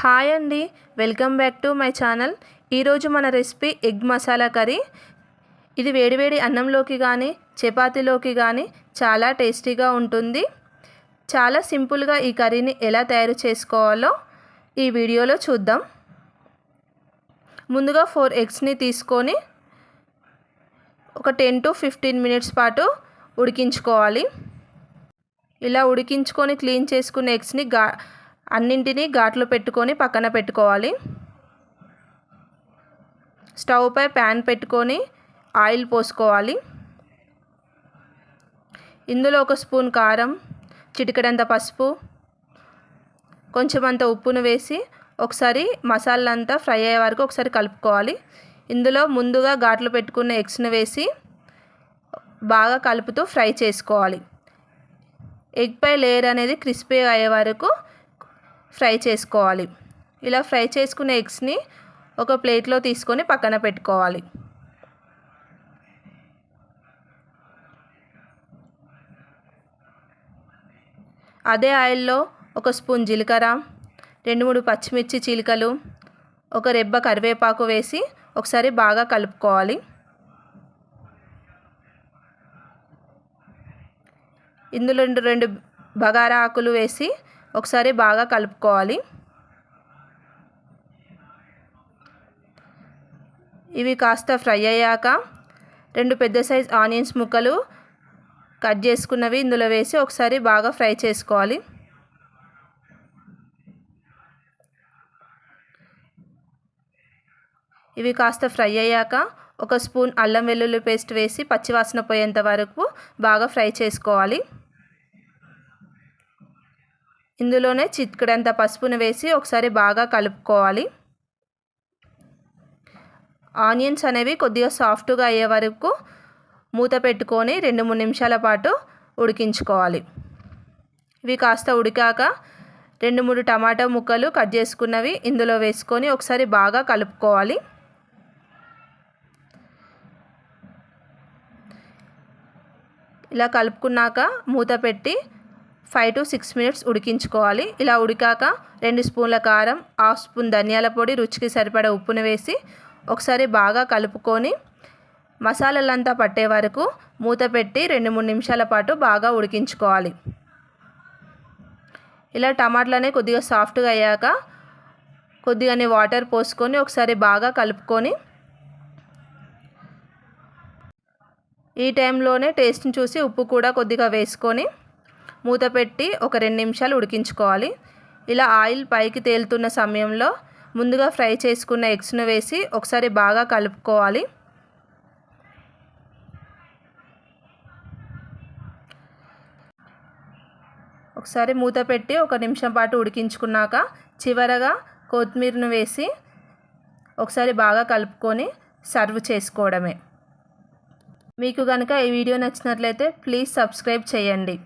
Hi అండి welcome back to my channel. ఈరోజు మన రెసిపీ ఎగ్ మసాలా కర్రీ. ఇది వేడివేడి అన్నంలోకి కానీ చపాతీలోకి కానీ చాలా టేస్టీగా ఉంటుంది. చాలా సింపుల్గా ఈ కర్రీని ఎలా తయారు చేసుకోవాలో ఈ వీడియోలో చూద్దాం. ముందుగా ఫోర్ ఎగ్స్ని తీసుకొని ఒక టెన్ టు ఫిఫ్టీన్ మినిట్స్ పాటు ఉడికించుకోవాలి. ఇలా ఉడికించుకొని క్లీన్ చేసుకున్న ఎగ్స్ని గా అన్నింటినీ ఘాట్లు పెట్టుకొని పక్కన పెట్టుకోవాలి. స్టవ్ పై ప్యాన్ పెట్టుకొని ఆయిల్ పోసుకోవాలి. ఇందులో ఒక స్పూన్ కారం చిటికడంత పసుపు కొంచెం అంత ఉప్పును వేసి ఒకసారి మసాలా అంతా ఫ్రై అయ్యే వరకు ఒకసారి కలుపుకోవాలి. ఇందులో ముందుగా ఘాట్లు పెట్టుకున్న ఎగ్స్ను వేసి బాగా కలుపుతూ ఫ్రై చేసుకోవాలి. ఎగ్ పై లేయర్ అనేది క్రిస్పీ అయ్యే వరకు ఫ్రై చేసుకోవాలి. ఇలా ఫ్రై చేసుకున్న ఎగ్స్ని ఒక ప్లేట్లో తీసుకొని పక్కన పెట్టుకోవాలి. అదే ఆయిల్లో ఒక స్పూన్ జీలకర్ర రెండు మూడు పచ్చిమిర్చి చీలికలు ఒక రెబ్బ కరివేపాకు వేసి ఒకసారి బాగా కలుపుకోవాలి. ఇందులో రెండు రెండు బగారా ఆకులు వేసి ఒకసారి బాగా కలుపుకోవాలి. ఇవి కాస్త ఫ్రై అయ్యాక రెండు పెద్ద సైజ్ ఆనియన్స్ ముక్కలు కట్ చేసుకున్నవి ఇందులో వేసి ఒకసారి బాగా ఫ్రై చేసుకోవాలి. ఇవి కాస్త ఫ్రై అయ్యాక ఒక స్పూన్ అల్లం వెల్లుల్లి పేస్ట్ వేసి పచ్చివాసన పోయేంత వరకు బాగా ఫ్రై చేసుకోవాలి. ఇందులోనే చిట్కడంత పసుపును వేసి ఒకసారి బాగా కలుపుకోవాలి. ఆనియన్స్ అనేవి కొద్దిగా సాఫ్ట్గా అయ్యే వరకు మూత పెట్టుకొని రెండు మూడు నిమిషాల పాటు ఉడికించుకోవాలి. ఇవి కాస్త ఉడికాక రెండు మూడు టమాటా ముక్కలు కట్ చేసుకున్నవి ఇందులో వేసుకొని ఒకసారి బాగా కలుపుకోవాలి. ఇలా కలుపుకున్నాక మూత పెట్టి ఫైవ్ టు సిక్స్ మినిట్స్ ఉడికించుకోవాలి. ఇలా ఉడికాక రెండు స్పూన్ల కారం హాఫ్ స్పూన్ ధనియాల పొడి రుచికి సరిపడ ఉప్పును వేసి ఒకసారి బాగా కలుపుకొని మసాలాలంతా పట్టే వరకు మూత పెట్టి రెండు మూడు నిమిషాల పాటు బాగా ఉడికించుకోవాలి. ఇలా టమాటాలనే కొద్దిగా సాఫ్ట్గా అయ్యాక కొద్దిగానే వాటర్ పోసుకొని ఒకసారి బాగా కలుపుకొని ఈ టైంలోనే టేస్ట్ని చూసి ఉప్పు కూడా కొద్దిగా వేసుకొని మూత పెట్టి ఒక రెండు నిమిషాలు ఉడికించుకోవాలి. ఇలా ఆయిల్ పైకి తేలుతున్న సమయంలో ముందుగా ఫ్రై చేసుకున్న ఎగ్స్ను వేసి ఒకసారి బాగా కలుపుకోవాలి. ఒకసారి మూత పెట్టి ఒక నిమిషం పాటు ఉడికించుకున్నాక చివరగా కొత్తిమీరను వేసి ఒకసారి బాగా కలుపుకొని సర్వ్ చేసుకోవడమే. మీకు కనుక ఈ వీడియో నచ్చినట్లయితే ప్లీజ్ సబ్స్క్రైబ్ చేయండి.